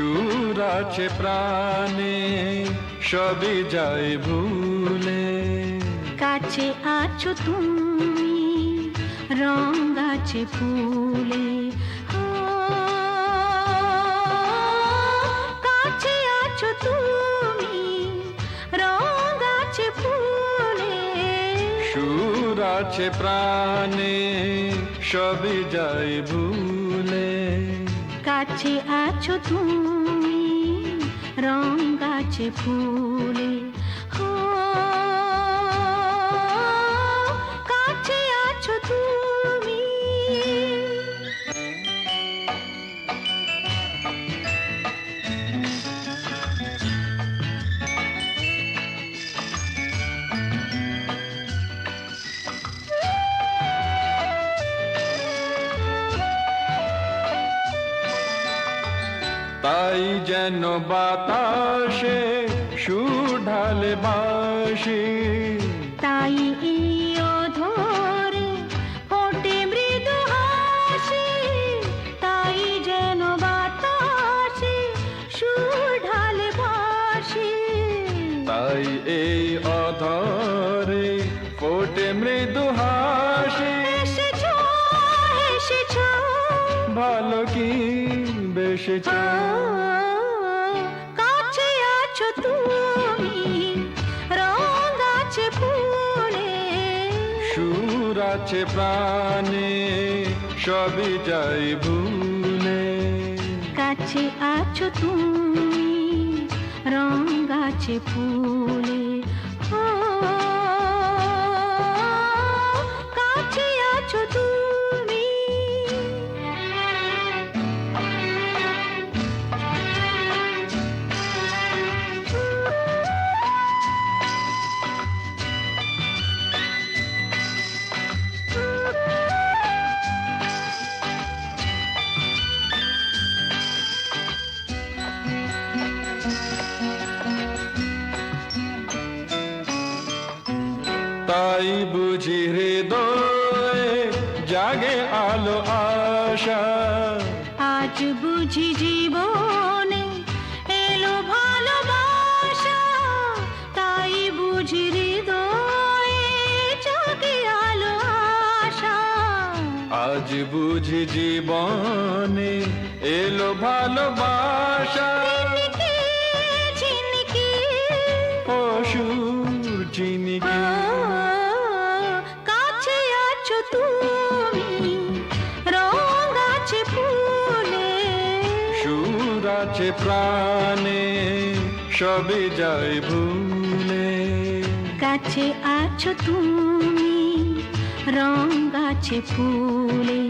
সুর আছে প্রাণে সবই যায় ভুলে। কাছে আছো তুমি রঙাছে ফুলে। ও, কাছে আছো তুমি রঙাছে ফুলে। সুর আছে প্রাণে সবই যায় ভুলে। কাছে আছো তুমি রং গাছে ফুলে যেন বাতাসে সুর ঢালে বাসি। তাই এই অধরে ফোটে মৃদু হাসি। তাই যেন বাতাসে তাই এই অধরে ফোটে মৃদু হাসি। এসেছ এসেছ। ভালো কি বেশেছ কাছে আছে প্রাণে সবই যাই ভুলে। কাছে আছো তুমি রং গাছে ফুলে। বুঝি হৃদয়ে জাগে আলো আশা। আজ বুঝি জীবনে এলো ভালোবাসা তাই বুঝি হৃদয়ে জাগে আলো আশা। আজ বুঝি জীবনে এলো ভালোবাসা। ঝিনকে অসুর চিনিকে প্রাণে সবে যায় ভুলে। কাছে আছো তুমি রং গাছে ফুলে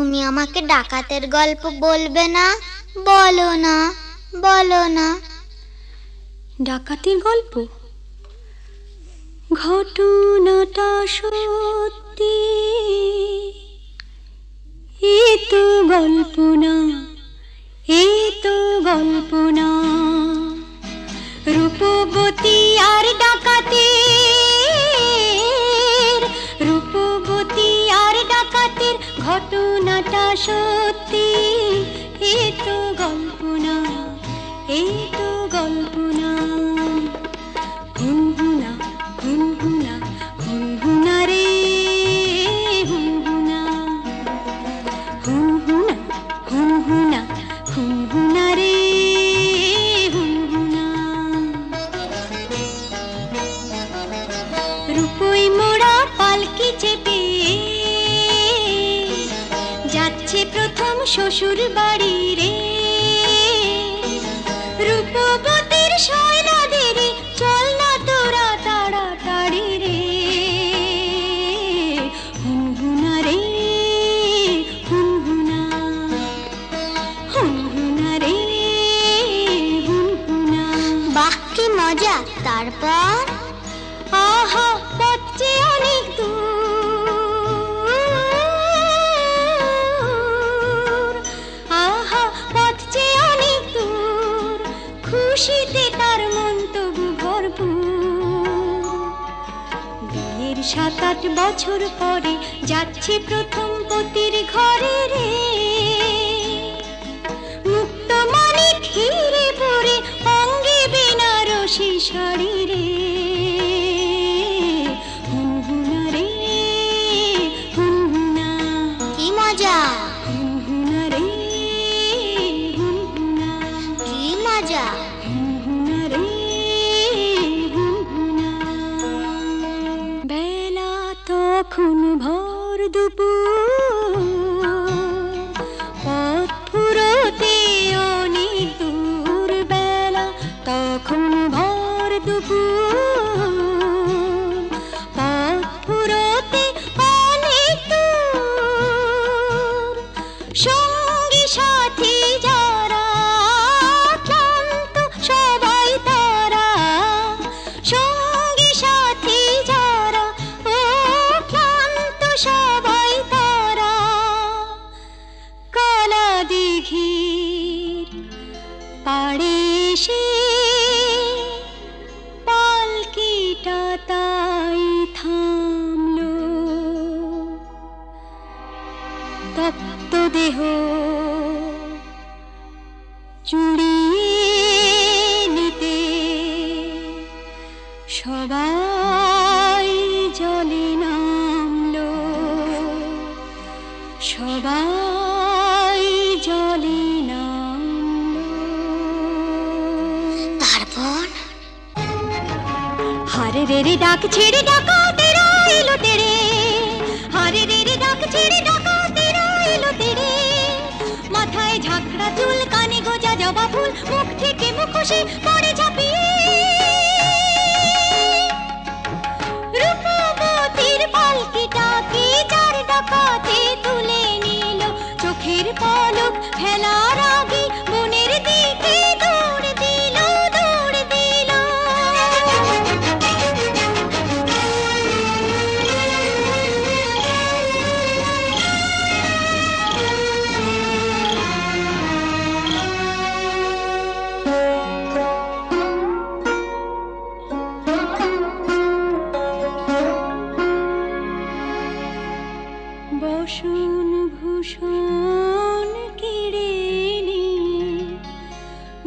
আমাকে ডাকাতের গল্প বলবে না? বলো না বলো না। ডাকাতের গল্প? ঘটনাটা সত্যি। এ তো গল্প না, এ তো গল্প না। রূপবতী আর ডাকাতের ঘটনাটা সত্যি এ তো গল্প না এই তো মজা, তারপর? আহা পথে অনেক দূর। আহা পথে অনেক দূর। খুশিতে তার মন তবু ভরপুর। বিয়ের সাত আট বছর পরে যাচ্ছে প্রথম পতির ঘরে রে। মুক্ত মানে মজা Asia! মাথায় ঝাঁকড়া চুল কানে গোজা জবা ফুল মুখ থেকে মুখোশে পড়ে বসন ভূষণ কেড়ে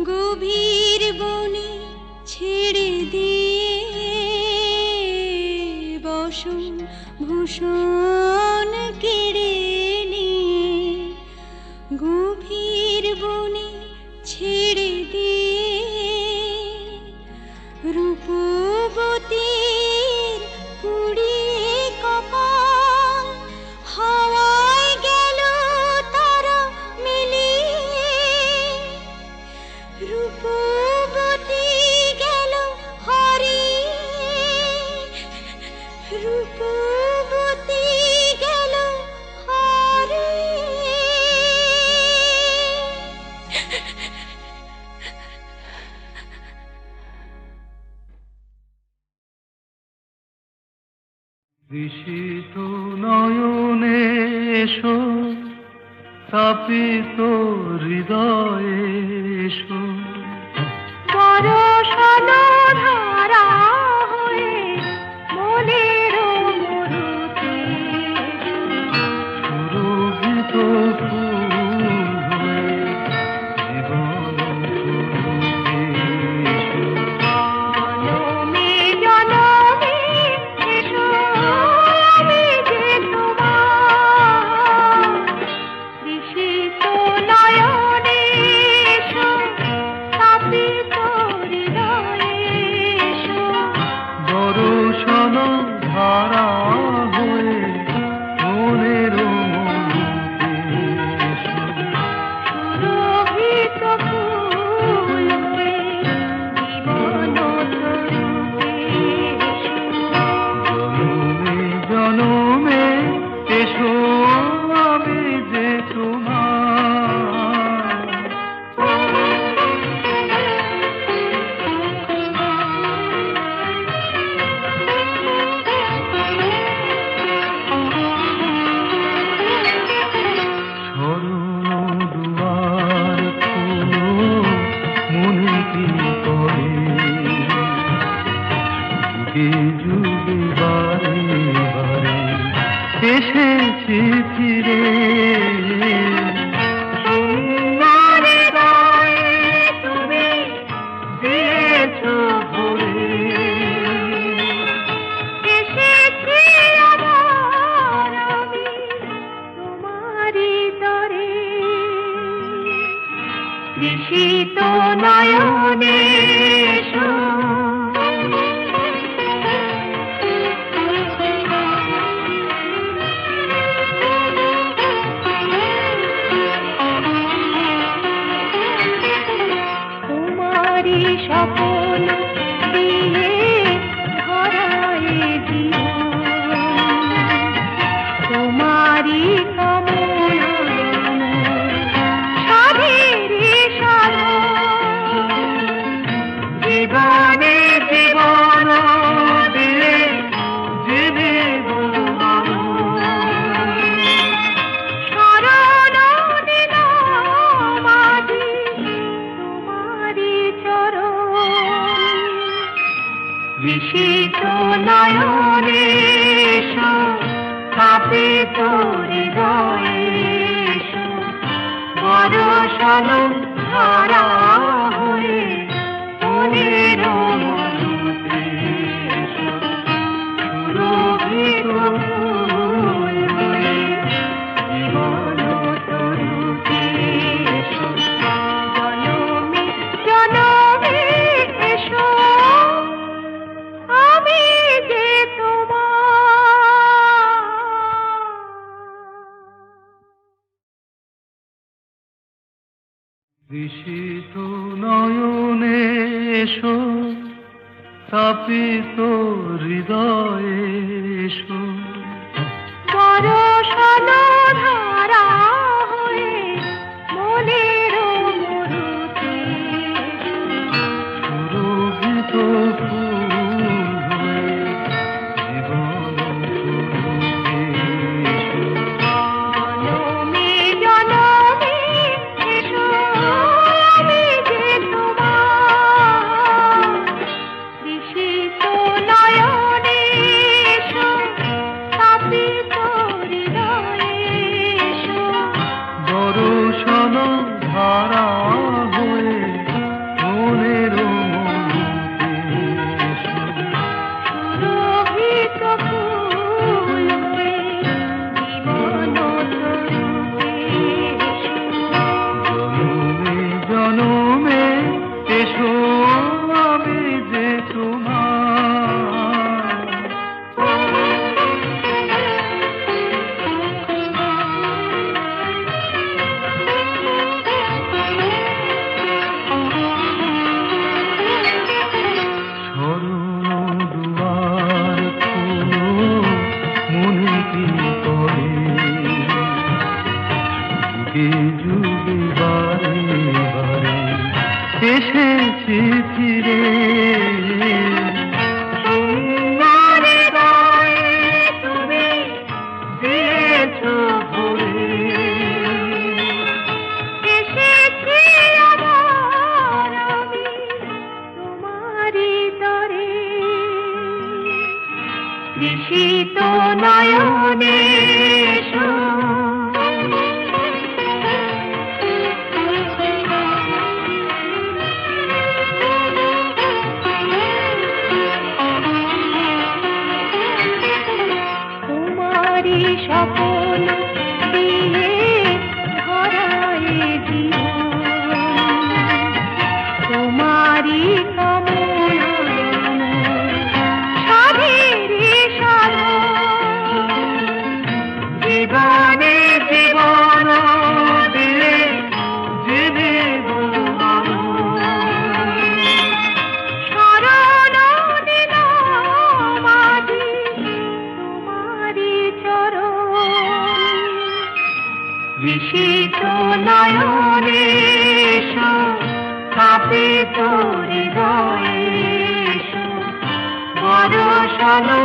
গভীর বনে ছেড়ে দিয়ে বসন ভূষণ। রূপবতী তৃষিত নয়নে ঋষি নিশিত নয়নে এসো, তাপিত হৃদয়ে এসো, বরসালো